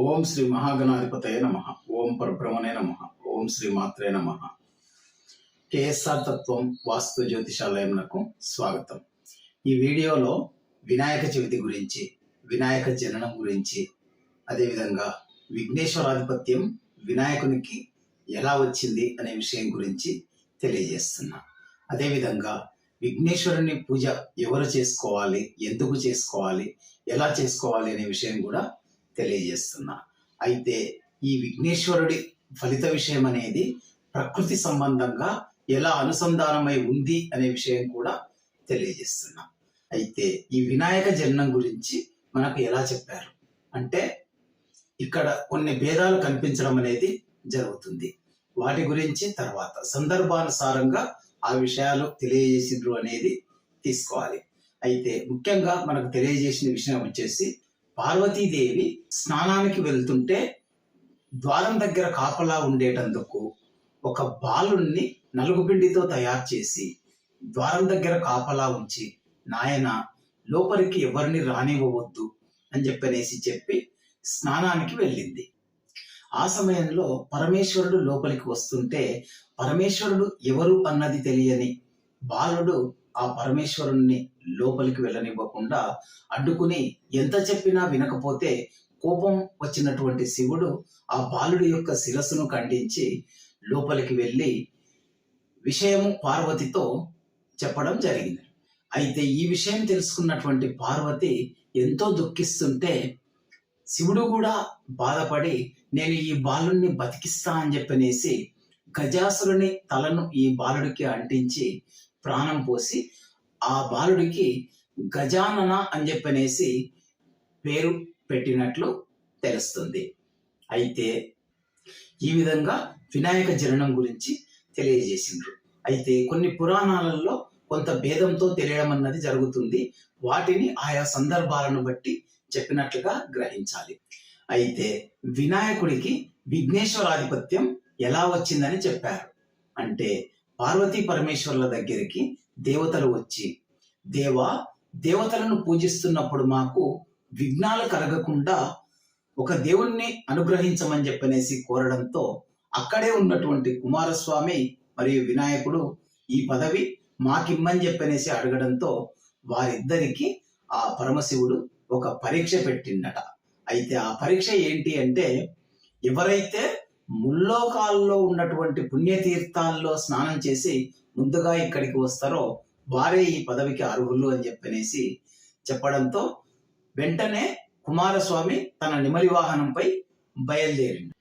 ఓం శ్రీ మహాగణాధిపతయ నమ. ఓం పరబ్రహ్మణే నమ. ఓం శ్రీ మాత్రే నమ. కేఎస్ఆర్ తత్వం వాస్తు జ్యోతిషాలయంకు స్వాగతం. ఈ వీడియోలో వినాయక చవితి గురించి వినాయక జననం గురించి అదేవిధంగా విఘ్నేశ్వరాధిపత్యం వినాయకునికి ఎలా వచ్చింది అనే విషయం గురించి తెలియజేస్తున్నా. అదేవిధంగా విఘ్నేశ్వరుని పూజ ఎవరు చేసుకోవాలి ఎందుకు చేసుకోవాలి ఎలా చేసుకోవాలి అనే విషయం కూడా తెలియజేస్తున్నా. అయితే ఈ విఘ్నేశ్వరుడి ఫలిత విషయం అనేది ప్రకృతి సంబంధంగా ఎలా అనుసంధానమై ఉంది అనే విషయం కూడా తెలియజేస్తున్నా. అయితే ఈ వినాయక జన్మం గురించి మనకు ఎలా చెప్పారు? అంటే ఇక్కడ కొన్ని భేదాలు కనిపించడం అనేది జరుగుతుంది. వాటి గురించి తర్వాత సందర్భానుసారంగా ఆ విషయాలు తెలియజేసిండ్రు అనేది తీసుకోవాలి. అయితే ముఖ్యంగా మనకు తెలియజేసిన విషయం వచ్చేసి పార్వతీదేవి స్నానానికి వెళ్తుంటే ద్వారం దగ్గర కాపలా ఉండేటందుకు ఒక బాలుణ్ణి నలుగుపిండితో తయారు చేసి ద్వారం దగ్గర కాపలా ఉంచి నాయన లోపలికి ఎవరిని రానివ్వవద్దు అని చెప్పనేసి చెప్పి స్నానానికి వెళ్ళింది. ఆ సమయంలో పరమేశ్వరుడు లోపలికి వస్తుంటే పరమేశ్వరుడు ఎవరు అన్నది తెలియని బాలుడు ఆ పరమేశ్వరుణ్ణి లోపలికి వెళ్ళనివ్వకుండా అడ్డుకుని ఎంత చెప్పినా వినకపోతే కోపం వచ్చినటువంటి శివుడు ఆ బాలుడి యొక్క శిరస్సును ఖండించి లోపలికి వెళ్ళి విషయము పార్వతితో చెప్పడం జరిగింది. అయితే ఈ విషయం తెలుసుకున్నటువంటి పార్వతి ఎంతో దుఃఖిస్తుంటే శివుడు కూడా బాధపడి నేను ఈ బాలుణ్ణి బతికిస్తా అని చెప్పనేసి గజాసురుని తలను ఈ బాలుడికి అంటించి ప్రాణం పోసి ఆ బాలుడికి గజానన అని చెప్పనేసి పేరు పెట్టినట్లు తెలుస్తుంది. అయితే ఈ విధంగా వినాయక జననం గురించి తెలియజేసిండ్రు. అయితే కొన్ని పురాణాలలో కొంత భేదంతో తెలియడం అన్నది జరుగుతుంది. వాటిని ఆయా సందర్భాలను బట్టి చెప్పినట్లుగా గ్రహించాలి. అయితే వినాయకుడికి విఘ్నేశ్వరాధిపత్యం ఎలా వచ్చిందని చెప్పారు. అంటే పార్వతీ పరమేశ్వరుల దగ్గరికి దేవతలు వచ్చి దేవా దేవతలను పూజిస్తున్నప్పుడు మాకు విఘ్నాలు కలగకుండా ఒక దేవుణ్ణి అనుగ్రహించమని చెప్పనేసి కోరడంతో అక్కడే ఉన్నటువంటి కుమారస్వామి మరియు వినాయకుడు ఈ పదవి మాకిమ్మని చెప్పనేసి అడగడంతో వారిద్దరికి ఆ పరమశివుడు ఒక పరీక్ష పెట్టిండట. అయితే ఆ పరీక్ష ఏంటి అంటే ఎవరైతే ముల్లోకాల్లో ఉన్నటువంటి పుణ్యతీర్థాల్లో స్నానం చేసి ముందుగా ఇక్కడికి వస్తారో వారే ఈ పదవికి అర్హులు అని చెప్పనేసి చెప్పడంతో వెంటనే కుమారస్వామి తన నిమలి వాహనంపై బయలుదేరిండు.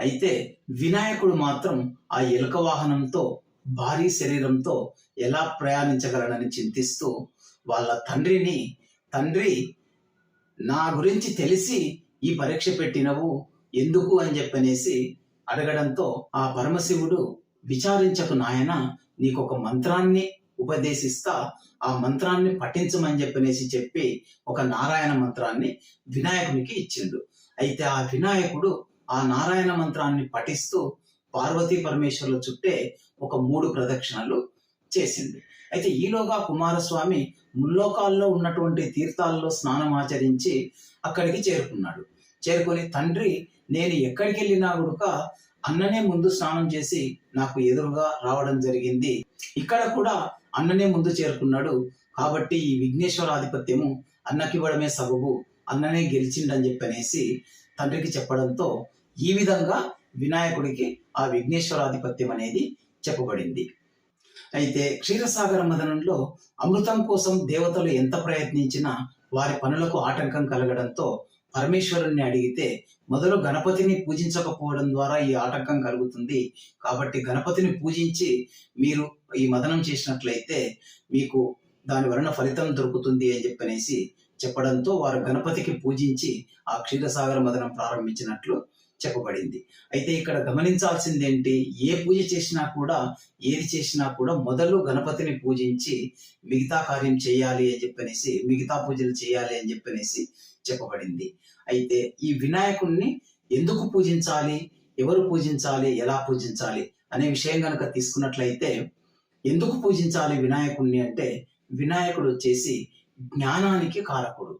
అయితే వినాయకుడు మాత్రం ఆ ఎలుక వాహనంతో భారీ శరీరంతో ఎలా ప్రయాణించగలడని చింతిస్తూ వాళ్ళ తండ్రిని తండ్రి నా గురించి తెలిసి ఈ పరీక్ష పెట్టినవు ఎందుకు అని చెప్పనేసి అడగడంతో ఆ పరమశివుడు విచారించకు నాయన నీకు ఒక మంత్రాన్ని ఉపదేశిస్తా ఆ మంత్రాన్ని పఠించమని చెప్పనేసి చెప్పి ఒక నారాయణ మంత్రాన్ని వినాయకునికి ఇచ్చిండు. అయితే ఆ వినాయకుడు ఆ నారాయణ మంత్రాన్ని పఠిస్తూ పార్వతీ పరమేశ్వరుల చుట్టే ఒక మూడు ప్రదక్షిణలు చేసింది అయితే ఈలోగా కుమారస్వామి ముల్లోకాల్లో ఉన్నటువంటి తీర్థాల్లో స్నానం ఆచరించి అక్కడికి చేరుకున్నాడు. చేరుకొని తండ్రి నేను ఎక్కడికి వెళ్ళినా కూడా అన్ననే ముందు స్నానం చేసి నాకు ఎదురుగా రావడం జరిగింది. ఇక్కడ కూడా అన్ననే ముందు చేరుకున్నాడు. కాబట్టి ఈ విఘ్నేశ్వర ఆధిపత్యము అన్నకివ్వడమే సబబు అన్ననే గెలిచిండని చెప్పనేసి తండ్రికి చెప్పడంతో ఈ విధంగా వినాయకుడికి ఆ విఘ్నేశ్వరాధిపత్యం అనేది చెప్పబడింది. అయితే క్షీరసాగర మదనంలో అమృతం కోసం దేవతలు ఎంత ప్రయత్నించినా వారి పనులకు ఆటంకం కలగడంతో పరమేశ్వరుణ్ణి అడిగితే మొదలు గణపతిని పూజించకపోవడం ద్వారా ఈ ఆటంకం కలుగుతుంది. కాబట్టి గణపతిని పూజించి మీరు ఈ మదనం చేసినట్లయితే మీకు దాని వలన ఫలితం దొరుకుతుంది అని చెప్పనేసి చెప్పడంతో వారు గణపతికి పూజించి ఆ క్షీరసాగర మదనం ప్రారంభించినట్లు చెప్పబడింది. అయితే ఇక్కడ గమనించాల్సింది ఏంటి ఏ పూజ చేసినా కూడా ఏది చేసినా కూడా మొదలు గణపతిని పూజించి మిగతా కార్యం చేయాలి అని చెప్పనేసి మిగతా పూజలు చేయాలి అని చెప్పనేసి చెప్పబడింది. అయితే ఈ వినాయకుణ్ణి ఎందుకు పూజించాలి? ఎవరు పూజించాలి? ఎలా పూజించాలి? అనే విషయం కనుక తీసుకున్నట్లయితే ఎందుకు పూజించాలి వినాయకుణ్ణి అంటే వినాయకుడు వచ్చేసి జ్ఞానానికి కారకుడు.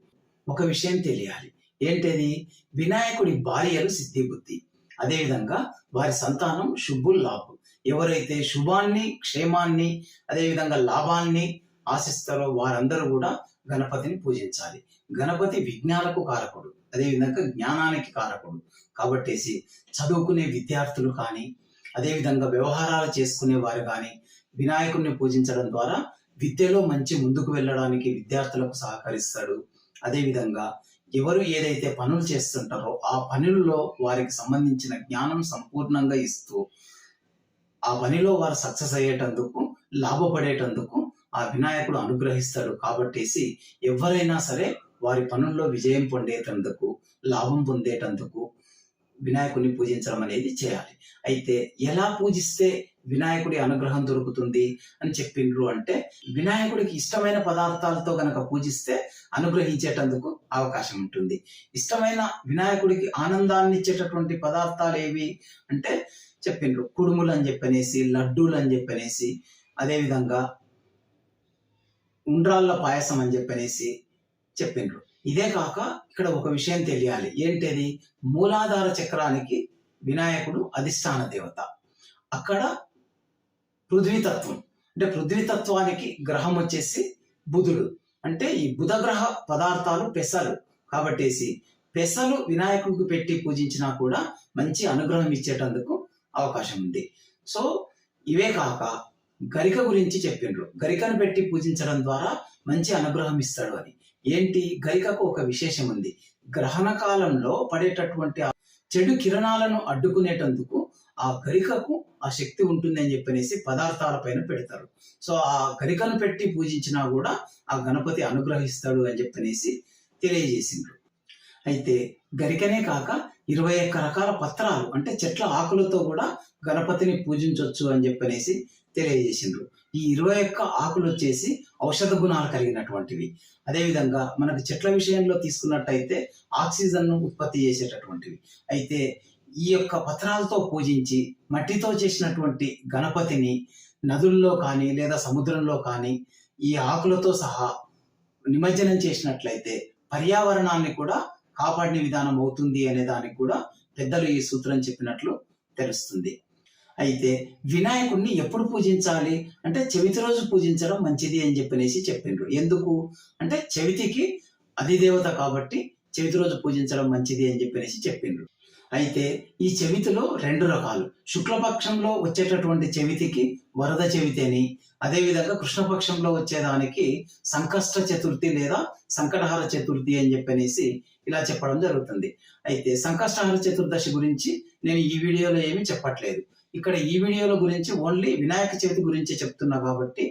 ఒక విషయం తెలియాలి. ఏంటది? వినాయకుడి భార్యలు సిద్ధి బుద్ధి అదేవిధంగా వారి సంతానం శుభుల్ లాభం ఎవరైతే శుభాన్ని క్షేమాన్ని అదేవిధంగా లాభాన్ని ఆశిస్తారో వారందరూ కూడా గణపతిని పూజించాలి. గణపతి విజ్ఞాలకు కారకుడు. అదేవిధంగా జ్ఞానానికి కారకుడు. కాబట్టేసి చదువుకునే విద్యార్థులు కానీ అదేవిధంగా వ్యవహారాలు చేసుకునే వారు కానీ వినాయకుడిని పూజించడం ద్వారా విద్యలో మంచి ముందుకు వెళ్ళడానికి విద్యార్థులకు సహకరిస్తాడు. అదేవిధంగా ఎవరు ఏదైతే పనులు చేస్తుంటారో ఆ పనుల్లో వారికి సంబంధించిన జ్ఞానం సంపూర్ణంగా ఇస్తూ ఆ పనిలో వారు సక్సెస్ అయ్యేటందుకు లాభపడేటందుకు ఆ వినాయకుడు అనుగ్రహిస్తాడు. కాబట్టేసి ఎవరైనా సరే వారి పనుల్లో విజయం పొందేటందుకు లాభం పొందేటందుకు వినాయకుడిని పూజించడం అనేది చేయాలి. అయితే ఎలా పూజిస్తే వినాయకుడి అనుగ్రహం దొరుకుతుంది అని చెప్పిండ్రు అంటే వినాయకుడికి ఇష్టమైన పదార్థాలతో గనక పూజిస్తే అనుగ్రహించేటందుకు అవకాశం ఉంటుంది. ఇష్టమైన వినాయకుడికి ఆనందాన్ని ఇచ్చేటటువంటి పదార్థాలు ఏవి అంటే చెప్పిండ్రు కుడుములు అని చెప్పనేసి లడ్డూలు అని చెప్పనేసి అదేవిధంగా ఉండ్రాళ్ళ పాయసం అని చెప్పనేసి చెప్పిండ్రు. ఇదే కాక ఇక్కడ ఒక విషయం తెలియాలి. ఏంటది? మూలాధార చక్రానికి వినాయకుడు అధిష్టాన దేవత. అక్కడ పృథ్వీతత్వం. అంటే పృథ్వీతత్వానికి గ్రహం వచ్చేసి బుధుడు. అంటే ఈ బుధ గ్రహ పదార్థాలు పెసలు. కాబట్టేసి పెసలు వినాయకుడికి పెట్టి పూజించినా కూడా మంచి అనుగ్రహం ఇచ్చేటందుకు అవకాశం ఉంది. సో ఇవే కాక గరిక గురించి చెప్పిండ్రు. గరికను పెట్టి పూజించడం ద్వారా మంచి అనుగ్రహం ఇస్తాడు అని. ఏంటి? గరికకు ఒక విశేషం ఉంది గ్రహణ కాలంలో పడేటటువంటి చెడు కిరణాలను అడ్డుకునేటందుకు ఆ గరికకు ఆ శక్తి ఉంటుంది అని చెప్పనేసి పదార్థాల పైన పెడతారు. సో ఆ గరికను పెట్టి పూజించినా కూడా ఆ గణపతి అనుగ్రహిస్తాడు అని చెప్పనేసి తెలియజేసిండ్రు. అయితే గరికనే కాక ఇరవై ఒక్క రకాల పత్రాలు అంటే చెట్ల ఆకులతో కూడా గణపతిని పూజించవచ్చు అని చెప్పనేసి తెలియజేసిండ్రు. ఈ ఇరవై ఒక్క ఆకులు వచ్చేసి ఔషధ గుణాలు కలిగినటువంటివి. అదేవిధంగా మనకు చెట్ల విషయంలో తీసుకున్నట్టయితే ఆక్సిజన్ను ఉత్పత్తి చేసేటటువంటివి. అయితే ఈ యొక్క పత్రాలతో పూజించి మట్టితో చేసినటువంటి గణపతిని నదుల్లో కానీ లేదా సముద్రంలో కానీ ఈ ఆకులతో సహా నిమజ్జనం చేసినట్లయితే పర్యావరణాన్ని కూడా కాపాడిన విధానం అవుతుంది అనే దానికి కూడా పెద్దలు ఈ సూత్రం చెప్పినట్లు తెలుస్తుంది. అయితే వినాయకుడిని ఎప్పుడు పూజించాలి? అంటే చవితి రోజు పూజించడం మంచిది అని చెప్పనేసి చెప్పిండ్రు. ఎందుకు? అంటే చవితికి అధిదేవత కాబట్టి చవితి రోజు పూజించడం మంచిది అని చెప్పనేసి చెప్పిండ్రు. అయితే ఈ చవితిలో రెండు రకాలు. శుక్లపక్షంలో వచ్చేటటువంటి చవితికి వరద చవితి అని అదేవిధంగా కృష్ణపక్షంలో వచ్చేదానికి సంకష్ట చతుర్థి లేదా సంకటహార చతుర్థి అని చెప్పనేసి ఇలా చెప్పడం జరుగుతుంది. అయితే సంకష్టహార చతుర్దశి గురించి నేను ఈ వీడియోలో ఏమీ చెప్పట్లేదు. ఇక్కడ ఈ వీడియోల గురించి ఓన్లీ వినాయక చవితి గురించి చెప్తున్నా కాబట్టి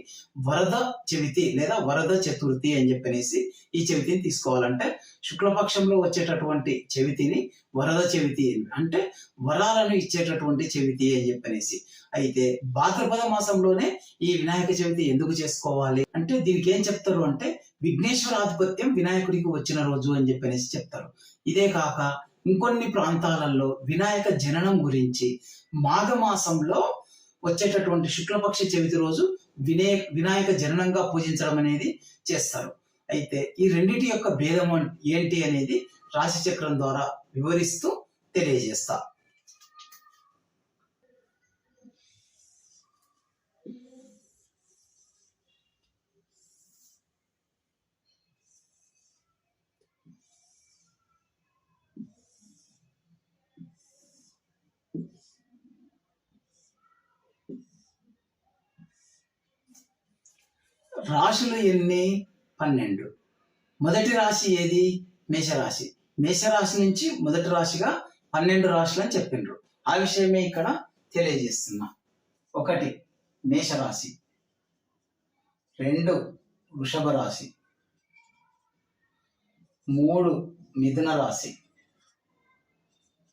వరద చవితి లేదా వరద చతుర్థి అని చెప్పనేసి ఈ చవితిని తీసుకోవాలంటే శుక్లపక్షంలో వచ్చేటటువంటి చవితిని వరద చవితి అంటే వరాలను ఇచ్చేటటువంటి చవితి అని చెప్పనేసి అయితే భాద్రపద మాసంలోనే ఈ వినాయక చవితి ఎందుకు చేసుకోవాలి? అంటే దీనికి ఏం చెప్తారు అంటే విఘ్నేశ్వర ఆధిపత్యం వినాయకుడికి వచ్చిన రోజు అని చెప్పనేసి చెప్తారు. ఇదే కాక ఇంకొన్ని ప్రాంతాలలో వినాయక జననం గురించి మాఘమాసంలో వచ్చేటటువంటి శుక్లపక్ష చవితి రోజు వినే వినాయక జననంగా పూజించడం అనేది చేస్తారు. అయితే ఈ రెండింటి యొక్క భేదం ఏంటి అనేది రాశిచక్రం ద్వారా వివరిస్తూ తెలియజేస్తా. రాశులు ఎన్ని? పన్నెండు. మొదటి రాశి ఏది? మేషరాశి. మేషరాశి నుంచి మొదటి రాశిగా పన్నెండు రాశులు అని చెప్పిండ్రు. ఆ విషయమే ఇక్కడ తెలియజేస్తున్నా. ఒకటి మేషరాశి. రెండు వృషభ రాశి. మూడు మిథున రాశి.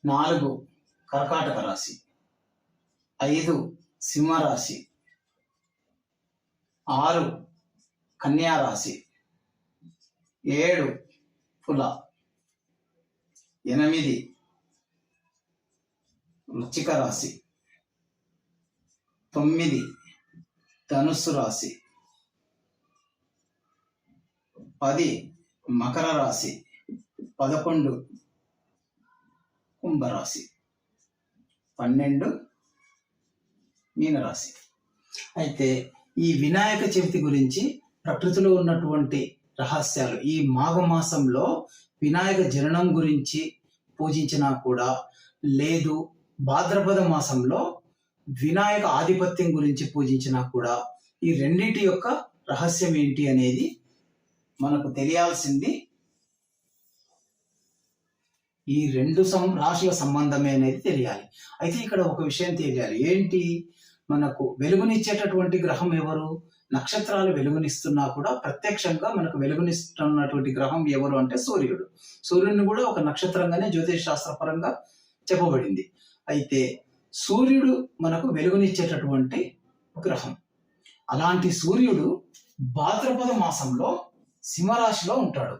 నాలుగు కర్కాటక రాశి. ఐదు సింహరాశి. ఆరు కన్యా రాశి ఏడు పుల. ఎనిమిది వృచ్చిక రాశి. తొమ్మిది ధనుస్సు రాశి. పది మకర రాశి. పదకొండు కుంభరాశి. పన్నెండు మీనరాశి. అయితే ఈ వినాయక చవితి గురించి ప్రకృతిలో ఉన్నటువంటి రహస్యాలు. ఈ మాఘమాసంలో వినాయక జననం గురించి పూజించినా కూడా లేదు. భాద్రపద మాసంలో వినాయక ఆధిపత్యం గురించి పూజించినా కూడా ఈ రెండింటి యొక్క రహస్యం ఏంటి అనేది మనకు తెలియాల్సింది. ఈ రెండు సం రాశుల సంబంధమే అనేది తెలియాలి. అయితే ఇక్కడ ఒక విషయం తెలియాలి. ఏంటి? మనకు వెలుగునిచ్చేటటువంటి గ్రహం ఎవరు? నక్షత్రాలు వెలుగునిస్తున్నా కూడా ప్రత్యక్షంగా మనకు వెలుగునిస్తున్నటువంటి గ్రహం ఎవరు అంటే సూర్యుడు. సూర్యుడిని కూడా ఒక నక్షత్రంగానే జ్యోతిష్ శాస్త్రపరంగా చెప్పబడింది. అయితే సూర్యుడు మనకు వెలుగునిచ్చేటటువంటి గ్రహం. అలాంటి సూర్యుడు భాద్రపద మాసంలో సింహరాశిలో ఉంటాడు.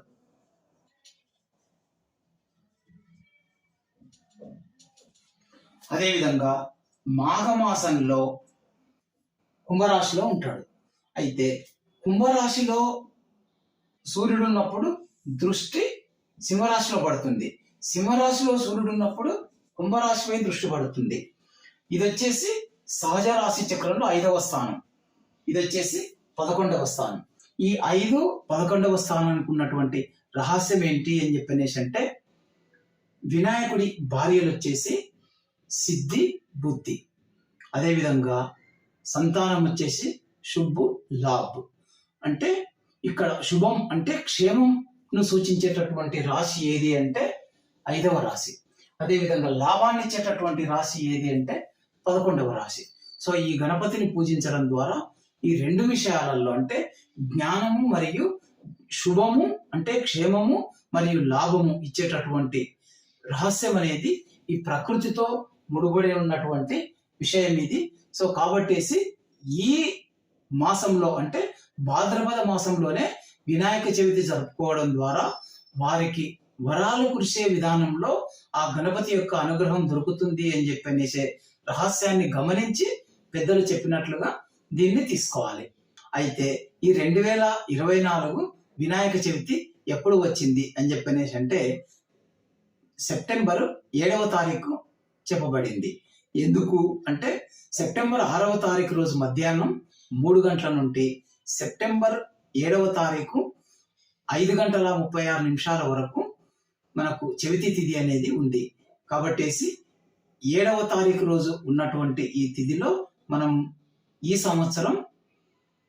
అదేవిధంగా మాఘమాసంలో కుంభరాశిలో ఉంటాడు. అయితే కుంభరాశిలో సూర్యుడు ఉన్నప్పుడు దృష్టి సింహరాశిలో పడుతుంది. సింహరాశిలో సూర్యుడు ఉన్నప్పుడు కుంభరాశిపై దృష్టి పడుతుంది. ఇది వచ్చేసి సహజ రాశి చక్రంలో ఐదవ స్థానం. ఇది వచ్చేసి పదకొండవ స్థానం. ఈ ఐదు పదకొండవ స్థానానికి ఉన్నటువంటి రహస్యం ఏంటి అని చెప్పనేసి అంటే వినాయకుడి భార్యలు వచ్చేసి సిద్ధి బుద్ధి. అదేవిధంగా సంతానం వచ్చేసి శుభు లాభ్. అంటే ఇక్కడ శుభం అంటే క్షేమంను సూచించేటటువంటి రాశి ఏది అంటే ఐదవ రాశి. అదేవిధంగా లాభాన్ని ఇచ్చేటటువంటి రాశి ఏది అంటే పదకొండవ రాశి. సో ఈ గణపతిని పూజించడం ద్వారా ఈ రెండు విషయాలలో అంటే జ్ఞానము మరియు శుభము అంటే క్షేమము మరియు లాభము ఇచ్చేటటువంటి రహస్యం అనేది ఈ ప్రకృతితో ముడిపడి ఉన్నటువంటి విషయం ఇది. సో కాబట్టేసి ఈ మాసంలో అంటే భాద్రపద మాసంలోనే వినాయక చవితి జరుపుకోవడం ద్వారా వారికి వరాలు కురిసే విధానంలో ఆ గణపతి యొక్క అనుగ్రహం దొరుకుతుంది అని చెప్పనేసే రహస్యాన్ని గమనించి పెద్దలు చెప్పినట్లుగా దీన్ని తీసుకోవాలి. అయితే ఈ రెండు వేల ఇరవై నాలుగు వినాయక చవితి ఎప్పుడు వచ్చింది అని చెప్పనేసి అంటే సెప్టెంబర్ ఏడవ తారీఖు చెప్పబడింది. ఎందుకు? అంటే సెప్టెంబర్ ఆరవ తారీఖు రోజు మధ్యాహ్నం మూడు గంటల నుండి సెప్టెంబర్ ఏడవ తారీఖు ఐదు గంటల ముప్పై ఆరు నిమిషాల వరకు మనకు చవితి తిథి అనేది ఉంది. కాబట్టేసి ఏడవ తారీఖు రోజు ఉన్నటువంటి ఈ తిథిలో మనం ఈ సంవత్సరం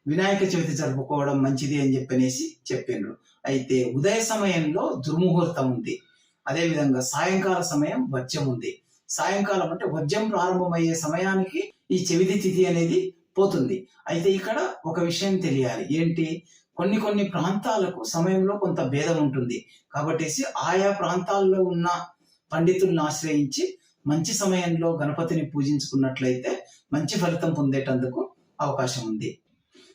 వినాయక చవితి జరుపుకోవడం మంచిది అని చెప్పనేసి చెప్పిండ్రు అయితే ఉదయ సమయంలో దుర్ముహూర్తం ఉంది. అదేవిధంగా సాయంకాల సమయం వజ్యం ఉంది. సాయంకాలం అంటే వజ్యం ప్రారంభమయ్యే సమయానికి ఈ చెవితి తిథి అనేది పోతుంది. అయితే ఇక్కడ ఒక విషయం తెలియాలి. ఏంటి? కొన్ని కొన్ని ప్రాంతాలకు సమయంలో కొంత భేదం ఉంటుంది. కాబట్టి ఆయా ప్రాంతాల్లో ఉన్న పండితులను ఆశ్రయించి మంచి సమయంలో గణపతిని పూజించుకున్నట్లయితే మంచి ఫలితం పొందేటందుకు అవకాశం ఉంది.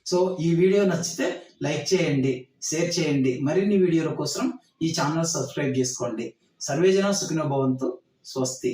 సో ఈ వీడియో నచ్చితే లైక్ చేయండి షేర్ చేయండి మరిన్ని వీడియోల కోసం ఈ ఛానల్ సబ్స్క్రైబ్ చేసుకోండి. సర్వేజన సుఖినోభవంతో స్వస్తి.